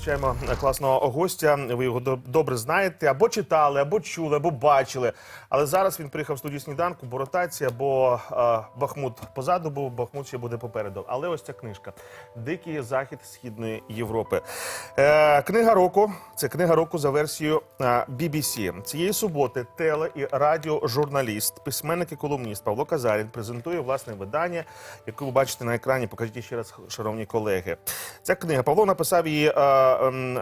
Зустрічаємо класного гостя. Ви його до- добре знаєте, або читали, або чули, або бачили. Але зараз він приїхав в студію сніданку, бо ротація, бо е, Бахмут позаду був, Бахмут ще буде попереду. Але ось ця книжка Дикий захід Східної Європи. Е, книга року це книга року за версією е, BBC. Цієї суботи теле і радіожурналіст, письменник і колумніст Павло Казарін презентує власне видання, яке ви бачите на екрані. Покажіть ще раз, шановні колеги. Ця книга Павло написав її. е,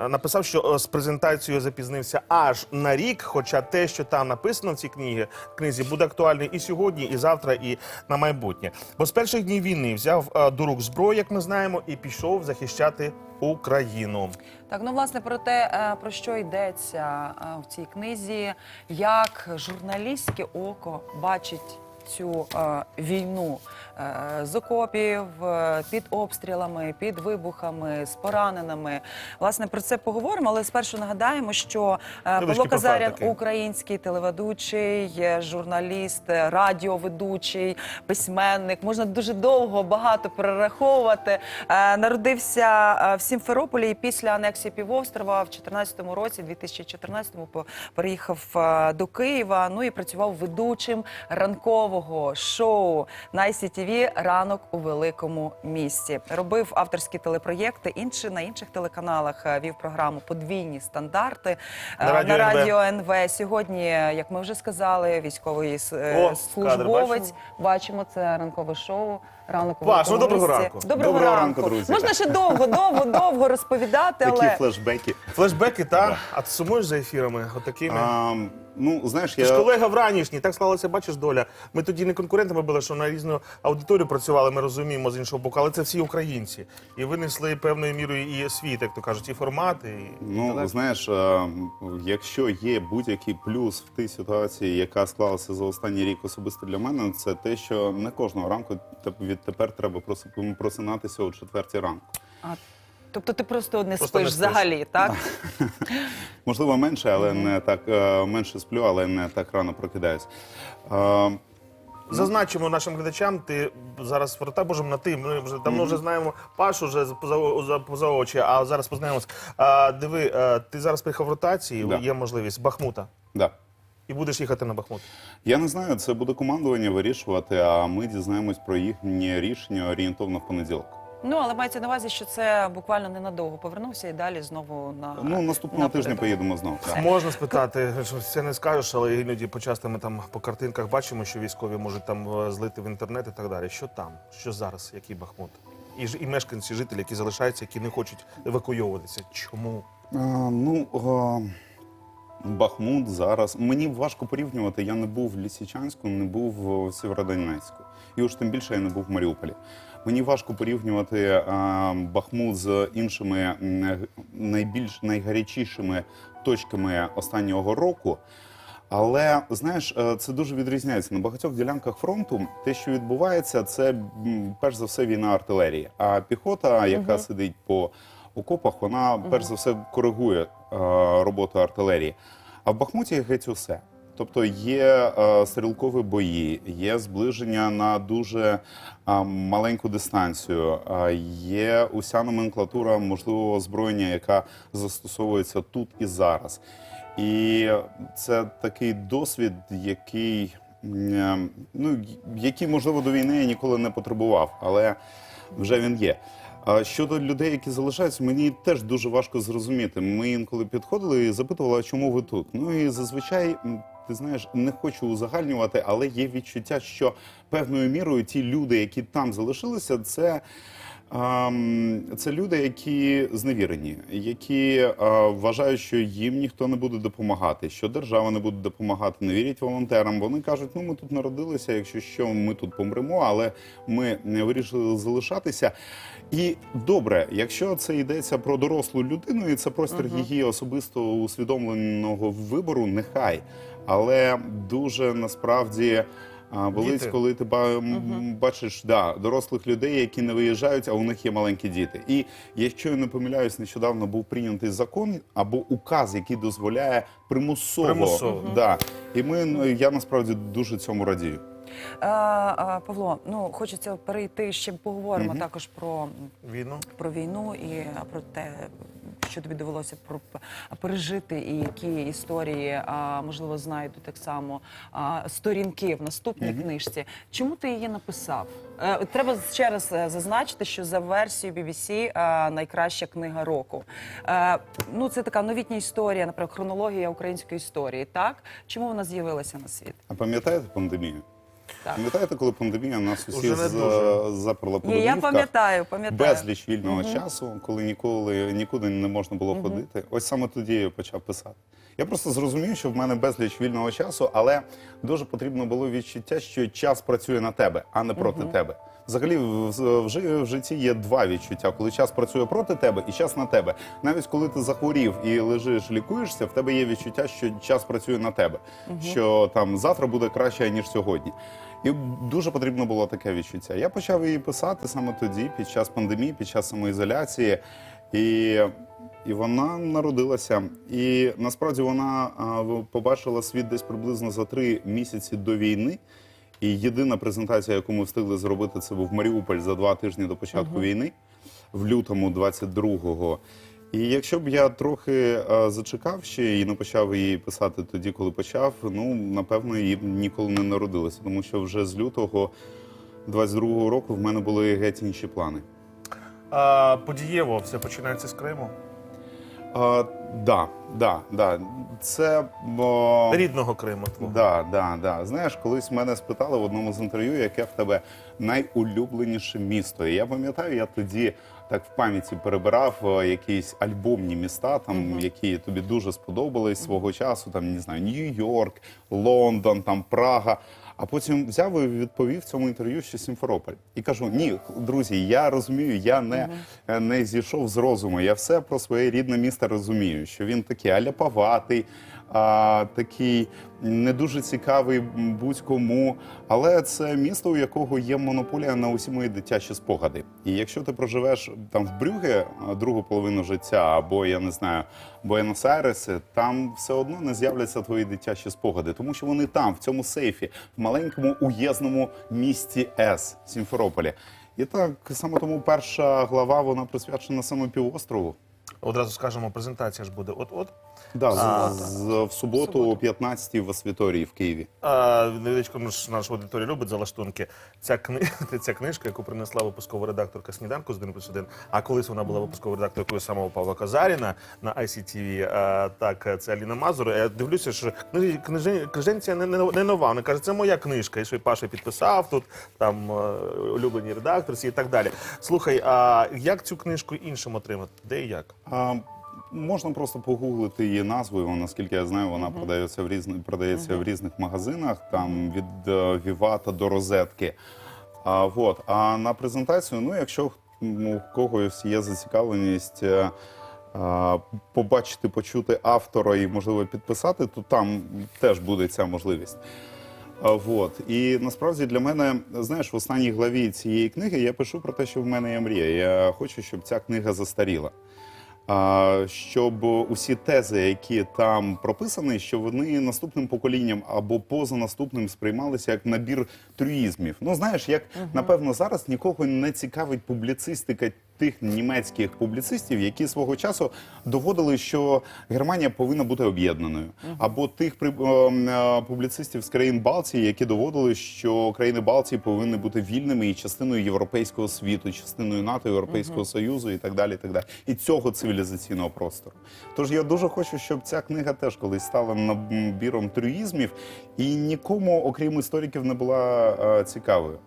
написав, що е, з презентацією запізнився аж на рік. Хоча те, що там написано в цій книгі, книзі, буде актуальне і сьогодні, і завтра, і на майбутнє. Бо з перших днів війни взяв е, до рук зброю, як ми знаємо, і пішов захищати Україну. Так, ну власне про те, е, про що йдеться в цій книзі, як журналістське око бачить цю е, війну е, з окопів, е, під обстрілами, під вибухами, з пораненими. Власне про це поговоримо, але спершу нагадаємо, що е, Павло Казарян український телеведучий, е, журналіст, е, радіоведучий, письменник. Можна дуже довго багато перераховувати. Е, Народився е, в Сімферополі і після анексії півострова в 2014 році, 2014-му, по- переїхав е, до Києва. Ну і працював ведучим ранкового шоу на ICTV «Ранок у великому місті. Робив авторські телепроєкти. Інші на інших телеканалах е, вів програму Подвійні стандарти е, На Радіо на НВ. радіо НВ. Сьогодні, як ми вже сказали, військовий е, О, службовець. бачимо. Бачимо це ранкове шоу. Ранок у Паш, ну, доброго ранку. Доброго, Доброго ранку. ранку, друзі. Можна ще довго, довго, довго розповідати, Такі але флешбеки. Флешбеки, та а ти сумуєш за ефірами? Отакими. А, ну, знаєш, Ти ж колега вранішній, так склалася, бачиш, доля. Ми тоді не конкурентами були, що на різну аудиторію працювали, ми розуміємо з іншого боку, але це всі українці. І винесли певною мірою і світ, як то кажуть, і формати. І... ну знаєш, якщо є будь-який плюс в тій ситуації, яка склалася за останній рік особисто для мене, це те, що не кожного ранку відтепер треба просинатися о четвертій ранку. а, тобто ти просто не Просто не спиш спиш. взагалі, так? Можливо, менше, але не так е, менше сплю, але не так рано прокидаюсь. А, Зазначимо нашим глядачам, ти зараз рота Божим на ти. Ми вже давно вже знаємо Пашу вже поза, за, поза очі, а зараз познаємось. А, диви, а, ти зараз приїхав в ротації, Да. є можливість Бахмута. да. І будеш їхати на Бахмут. Я не знаю, це буде командування вирішувати, а ми дізнаємось про їхнє рішення орієнтовно в понеділок. Ну але мається на увазі, що це буквально ненадовго повернувся і далі знову на Ну, наступного на тижня поїдемо знову. так. Можна спитати, що це не скажеш, але іноді почасти ми там по картинках бачимо, що військові можуть там е, злити в інтернет і так далі. Що там? Що зараз? Який Бахмут? І, ж- і мешканці, жителі, які залишаються, які не хочуть евакуйовуватися. Чому? А, ну, а, Бахмут зараз. Мені важко порівнювати. Я не був в Лісічанську, не був в Сєвєродонецьку. І уж тим більше я не був в Маріуполі. Мені важко порівнювати Бахмут з іншими найбільш найгарячішими точками останнього року. Але знаєш, е, це дуже відрізняється на багатьох ділянках фронту. Те, що відбувається, це перш за все війна артилерії. А піхота, яка сидить по окопах, вона перш за все коригує е, роботу артилерії. А в Бахмуті геть усе. Тобто є е, стрілкові бої, є зближення на дуже е, маленьку дистанцію, е, є уся номенклатура можливого озброєння, яка застосовується тут і зараз. І це такий досвід, який, м, ну, який, можливо, до війни я ніколи не потребував, але вже він є. Щодо людей, які залишаються, мені теж дуже важко зрозуміти. Ми інколи підходили і запитували, а чому ви тут? Ну і зазвичай, ти знаєш, не хочу узагальнювати, але є відчуття, що певною мірою ті люди, які там залишилися, це. Ам, Це люди, які зневірені, які а, вважають, що їм ніхто не буде допомагати, що держава не буде допомагати, не вірять волонтерам. Вони кажуть, ну ми тут народилися, якщо що, ми тут помремо, але ми не вирішили залишатися. І добре, якщо це йдеться про дорослу людину, і це простір її особисто усвідомленого вибору, нехай. Але дуже насправді А, болить, Діти. коли ти бачиш да, дорослих людей, які не виїжджають, а у них є маленькі діти. І якщо я не помиляюсь, нещодавно був прийнятий закон або указ, який дозволяє примусово. Примусово. Да. І ми ну, я насправді дуже цьому радію. Е, е, Павло, ну хочеться перейти ще поговоримо також про Війну. про війну і про те, що тобі довелося пережити, і які історії, а, можливо, знайдуть так само а, сторінки в наступній книжці. Чому ти її написав? Е, Треба ще раз е, зазначити, що за версією BBC е, найкраща книга року. Е, Ну, це така новітня історія, наприклад, хронологія української історії. Так чому вона з'явилася на світ? А пам'ятаєте пандемію? Так. Пам'ятаєте, коли пандемія нас Уже усіх не дуже. заперла по Ні, я домівках? пам'ятаю, пам'ятаю. Безліч вільного часу, коли ніколи нікуди не можна було ходити. Ось саме тоді я почав писати. Я просто зрозумів, що в мене безліч вільного часу, але дуже потрібно було відчуття, що час працює на тебе, а не проти тебе. Взагалі, в, в, жи- в житті є два відчуття: коли час працює проти тебе і час на тебе. Навіть коли ти захворів і лежиш, лікуєшся, в тебе є відчуття, що час працює на тебе, що там завтра буде краще ніж сьогодні. І дуже потрібно було таке відчуття. Я почав її писати саме тоді, під час пандемії, під час самоізоляції. І, і вона народилася. І насправді вона побачила світ десь приблизно за три місяці до війни. І єдина презентація, яку ми встигли зробити, це був Маріуполь за два тижні до початку війни, в лютому 22-го. І якщо б я трохи е, зачекав ще і не почав її писати тоді, коли почав, ну напевно, її б ніколи не народилася, тому що вже з лютого 22-го року в мене були геть інші плани. А, подієво, все починається з Криму. А, да, да, да. Це бо... Рідного Криму. твого. Да, да, да. Знаєш, колись мене спитали в одному з інтерв'ю, яке в тебе найулюбленіше місто. І я пам'ятаю, я тоді так в пам'яті перебирав е, якісь альбомні міста, там які тобі дуже сподобались свого часу. Там не знаю, Нью-Йорк, Лондон, там Прага. А потім взяв і відповів цьому інтерв'ю, що Сімферополь. І кажу: ні, друзі, я розумію, я не, е, не зійшов з розуму. Я все про своє рідне місто розумію, що він такий аляповатий, а, такий не дуже цікавий будь-кому. Але це місто, у якого є монополія на усі мої дитячі спогади. І якщо ти проживеш там в Брюге другу половину життя, або я не знаю, Буенос-Айреси, там все одно не з'являться твої дитячі спогади, тому що вони там, в цьому сейфі, в маленькому уєзному місті С Сімферополі. І так саме тому перша глава вона присвячена саме півострову. Одразу скажемо, презентація ж буде от-от. Да, з- А. з- в суботу о 15-й в Асвіторії в Києві. А, невеличко ну, ж наша аудиторія любить залаштунки. Ця, кни... ця книжка, яку принесла випускова редакторка сніданку з 1 плюс 1, а колись вона була випусковою редакторкою самого Павла Казаріна на ICTV, а, так, це Аліна Мазур. Я дивлюся, що книж... книжен... книженця не, не, не нова. Вона каже, це моя книжка. І що і Паша підписав тут, там е, улюблені редакторці і так далі. Слухай, а як цю книжку іншим отримати? Де і як? А, можна просто погуглити її назву. вона, Наскільки я знаю, вона продається в різних продається в різних магазинах, там від е, Вівата до розетки. А, вот. а на презентацію, ну якщо у когось є зацікавленість. е, а, Побачити, почути автора і можливо підписати, то там теж буде ця можливість. А, Вот. І насправді для мене, знаєш, в останній главі цієї книги я пишу про те, що в мене є мрія. Я хочу, щоб ця книга застаріла. Щоб усі тези, які там прописані, що вони наступним поколінням або поза наступним сприймалися як набір трюїзмів. Ну знаєш, як напевно зараз нікого не цікавить публіцистика тих німецьких публіцистів, які свого часу доводили, що Германія повинна бути об'єднаною, або тих ем, е, публіцистів з країн Балтії, які доводили, що країни Балтії повинні бути вільними і частиною європейського світу, частиною НАТО, Європейського Союзу і так далі. І так далі, і цього цивілізаційного простору. Тож я дуже хочу, щоб ця книга теж колись стала набіром трюїзмів і нікому, окрім істориків, не була е, цікавою.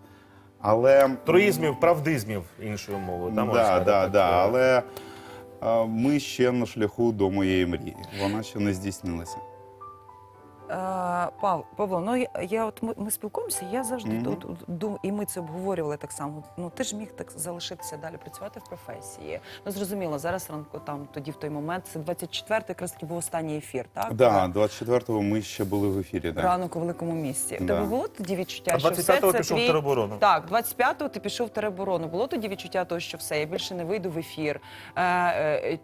Але Троїзмів, правдизмів, іншою мовою. да, можна да, сказати да, так. да, але е, ми ще на шляху до моєї мрії. Вона ще не здійснилася. Пав, Павло, ну я, я от ми, ми спілкуємося, я завжди Мгм. тут думаю, і ми це обговорювали так само. Ну ти ж міг так залишитися далі працювати в професії. Ну зрозуміло, зараз ранку там тоді в той момент. Це 24-й, якраз таки був останній ефір, так? Да, 24-го ми ще були в ефірі. Да. Ранок у великому місті. Да. тебе було тоді відчуття, А що все це пішов в тероборону. Так, 25-го ти пішов в тероборону. Було тоді відчуття того, що все, я більше не вийду в ефір. Е, е,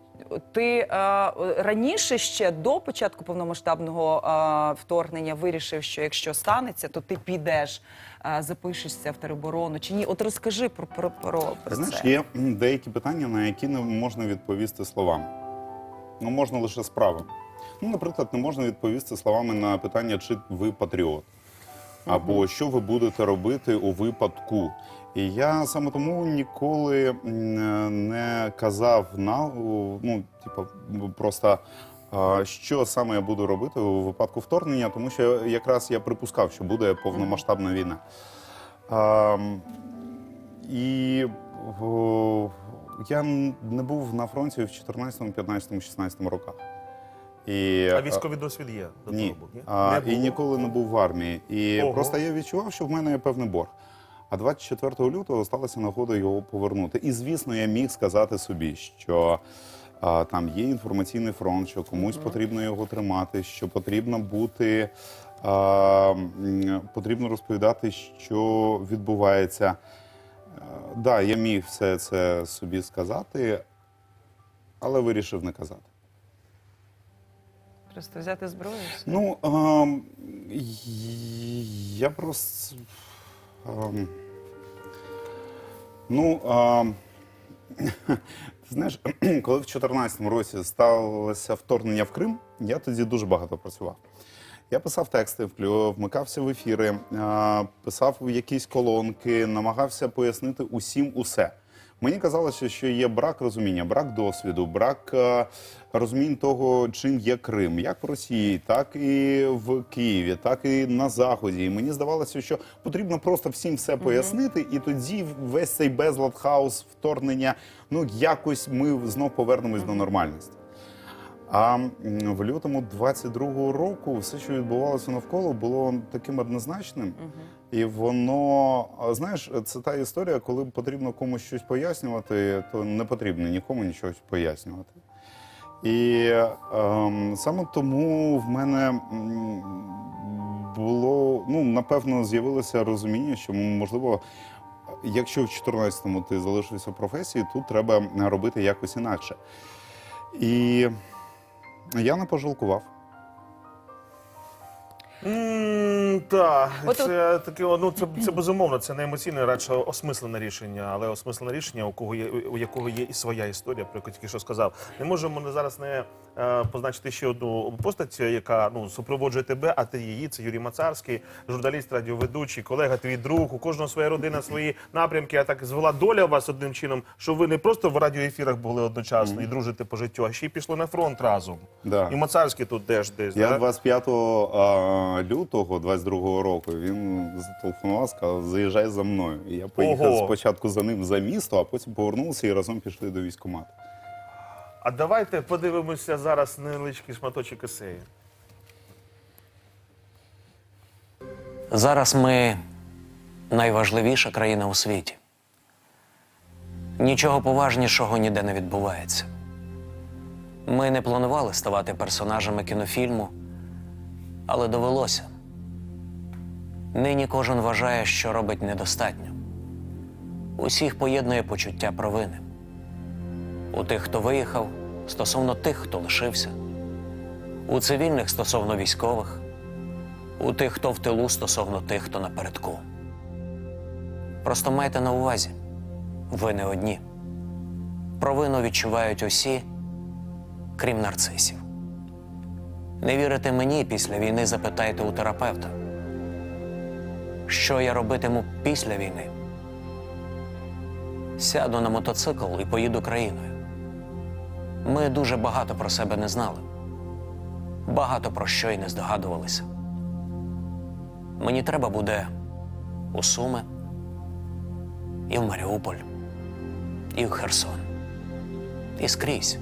ти е, раніше ще до початку повномасштабного е, вторгнення вирішив, що якщо станеться, то ти підеш, е, запишешся в тероборону чи ні? От розкажи про, про, про, про Знаєш, це. є деякі питання, на які не можна відповісти словами. Ну, можна лише справами. Ну, наприклад, не можна відповісти словами на питання, чи ви патріот, або що ви будете робити у випадку. І я саме тому ніколи не казав на ну, типу, просто. Що саме я буду робити у випадку вторгнення, тому що якраз я припускав, що буде повномасштабна війна. І я не був на фронті в 14, 15, 16 роках. І, А військовий досвід є до ні, того ні? А, Не і ніколи не був в армії. І Ого. просто я відчував, що в мене є певний борг. А 24 лютого сталася нагода його повернути. І звісно, я міг сказати собі, що а, там є інформаційний фронт, що комусь потрібно його тримати, що потрібно бути, а, потрібно розповідати, що відбувається. Так, да, я міг все це собі сказати, але вирішив не казати. Просто взяти зброю. і все. Ну, ем, я просто. ем, ну, ем, знаєш, коли в 2014 році сталося вторгнення в Крим, я тоді дуже багато працював. Я писав тексти, вмикався в ефіри, писав якісь колонки, намагався пояснити усім усе. Мені казалося, що є брак розуміння, брак досвіду, брак е, розумінь того, чим є Крим, як в Росії, так і в Києві, так і на Заході. І мені здавалося, що потрібно просто всім все пояснити, і тоді весь цей безлад, хаос, вторгнення, ну якось ми знов повернемось до нормальності. А в лютому 22-го року все, що відбувалося навколо, було таким однозначним. І воно, знаєш, це та історія, коли потрібно комусь щось пояснювати, то не потрібно нікому нічого пояснювати. І ем, саме тому в мене було, ну, напевно, з'явилося розуміння, що можливо, якщо в 14-му ти залишився в професії, тут треба робити якось інакше. І я не пожалкував. Так, От це таке, ну це, це безумовно, це не емоційне, радше осмислене рішення, але осмислене рішення, у кого є у якого є і своя історія, про яку тільки що сказав. Не можемо не зараз не е, позначити ще одну постать, яка ну супроводжує тебе, а ти її. Це Юрій Мацарський, журналіст, радіоведучий, колега, твій друг. У кожного своя родина, свої напрямки. А так звела доля вас одним чином, що ви не просто в радіоефірах були одночасно і дружите по життю, а ще й пішли на фронт разом. Да. І Мацарський тут теж десь. Я да? 25 а, лютого 22 року він зателефонував, сказав, заїжджай за мною. І я поїхав Ого. спочатку за ним за місто, а потім повернувся і разом пішли до військкомату. А давайте подивимося зараз невеличкий шматочок есею. Зараз ми найважливіша країна у світі. Нічого поважнішого ніде не відбувається. Ми не планували ставати персонажами кінофільму, але довелося. Нині кожен вважає, що робить недостатньо. Усіх поєднує почуття провини. У тих, хто виїхав, стосовно тих, хто лишився, у цивільних стосовно військових, у тих, хто в тилу стосовно тих, хто напередку. Просто майте на увазі, ви не одні. Провину відчувають усі, крім нарцисів. Не вірите мені після війни, запитайте у терапевта. Що я робитиму після війни? Сяду на мотоцикл і поїду країною. Ми дуже багато про себе не знали, багато про що й не здогадувалися. Мені треба буде у Суми, і в Маріуполь, і в Херсон. І скрізь.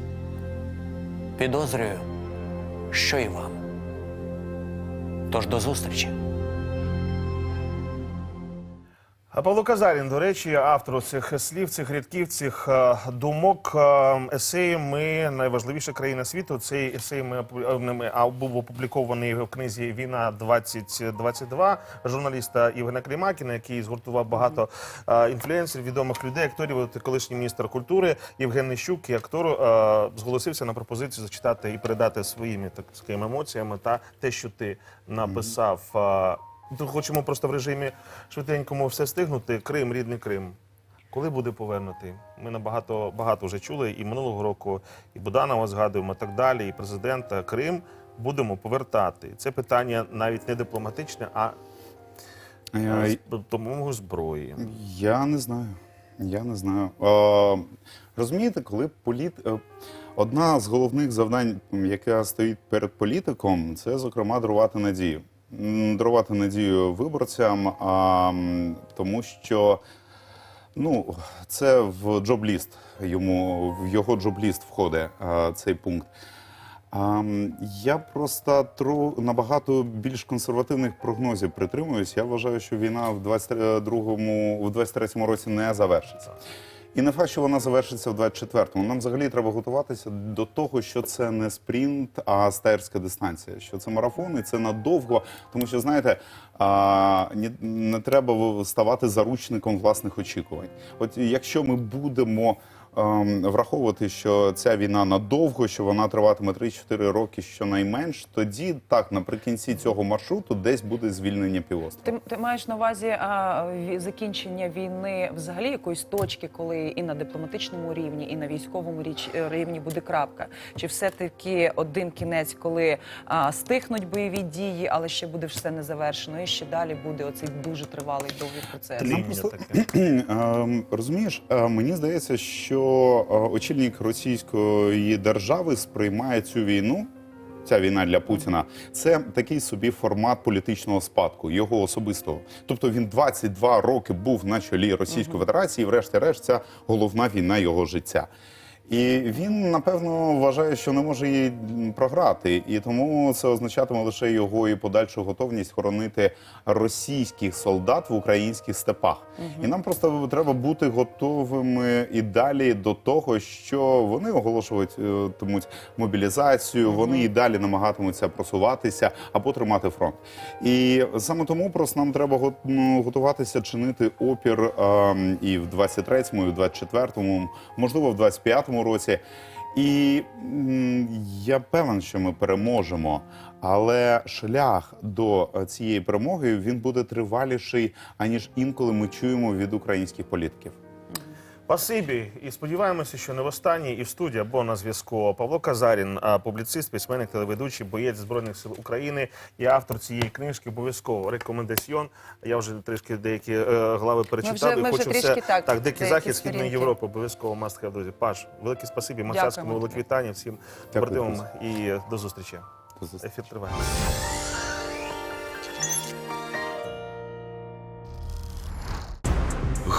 Підозрюю, що і вам. Тож до зустрічі. Павло Казарін, до речі, автор цих слів, цих рядків, цих е, думок, е, есеї Ми найважливіша країна світу. Цей есей ми, е, а був опублікований в книзі Війна 2022 журналіста Євгена Клімакіна, який згуртував багато інфлюенсерів, відомих людей, акторів. Колишній міністр культури Євген Нищук, і актор, зголосився на пропозицію зачитати і передати своїми так сказати, емоціями та те, що ти написав. Хочемо просто в режимі швиденькому все стигнути. Крим, рідний Крим. Коли буде повернутий? Ми набагато багато вже чули і минулого року, і Буданова згадуємо, і так далі, і президента. Крим будемо повертати. Це питання навіть не дипломатичне, а з зброї. Я не знаю. Я не знаю. Е, розумієте, коли політ... е, одна з головних завдань, яка стоїть перед політиком, це зокрема дарувати надію. Дарувати надію виборцям, а, тому що ну, це в джоб-ліст. Йому в його джоб-ліст входить а, цей пункт. А, я просто тру набагато більш консервативних прогнозів притримуюсь. Я вважаю, що війна в 22-му, в 23-му році не завершиться. І не факт, що вона завершиться в 24-му. Нам взагалі треба готуватися до того, що це не спринт, а стаєрська дистанція. Що це марафон і це надовго. Тому що, знаєте, не треба ставати заручником власних очікувань. От якщо ми будемо ем, враховувати, що ця війна надовго, що вона триватиме 3-4 роки щонайменш, тоді так наприкінці цього маршруту десь буде звільнення півострова. Ти, ти маєш на увазі а, закінчення війни взагалі якоїсь точки, коли і на дипломатичному рівні, і на військовому річ, е, рівні буде крапка? Чи все-таки один кінець, коли а, стихнуть бойові дії, але ще буде все не завершено, і ще далі буде оцей дуже тривалий довгий процес? Тління таке. Ем, Розумієш, е, мені здається, що е, очільник російської держави сприймає цю війну. Ця війна для Путіна це такий собі формат політичного спадку, його особистого. Тобто він 22 роки був на чолі Російської Федерації, і врешті-решт, ця головна війна його життя. І він напевно вважає, що не може її програти, і тому це означатиме лише його і подальшу готовність хоронити російських солдат в українських степах. І нам просто треба бути готовими і далі до того, що вони оголошуватимуть мобілізацію, вони і далі намагатимуться просуватися або тримати фронт. І саме тому просто нам треба ну, готуватися чинити опір ем, і в 23-му, і в 24-му, можливо, в 25-му році. І я певен, що ми переможемо, але шлях до е, цієї перемоги він буде триваліший, аніж інколи ми чуємо від українських політиків. Спасибі. І сподіваємося, що не в останній і в студії або на зв'язку Павло Казарін, публіцист, письменник, телеведучий, боєць Збройних сил України і автор цієї книжки. Обов'язково рекомендаціон. Я вже трішки деякі е, глави перечитав вже- і вже хочу трішки все так, так. Дикий захід східної. Європи. Обов'язково have, друзі. Паш, велике спасибі. Мацарському велике вітання всім Дякую, і до зустрічі. До зустрічі. Ефір триває.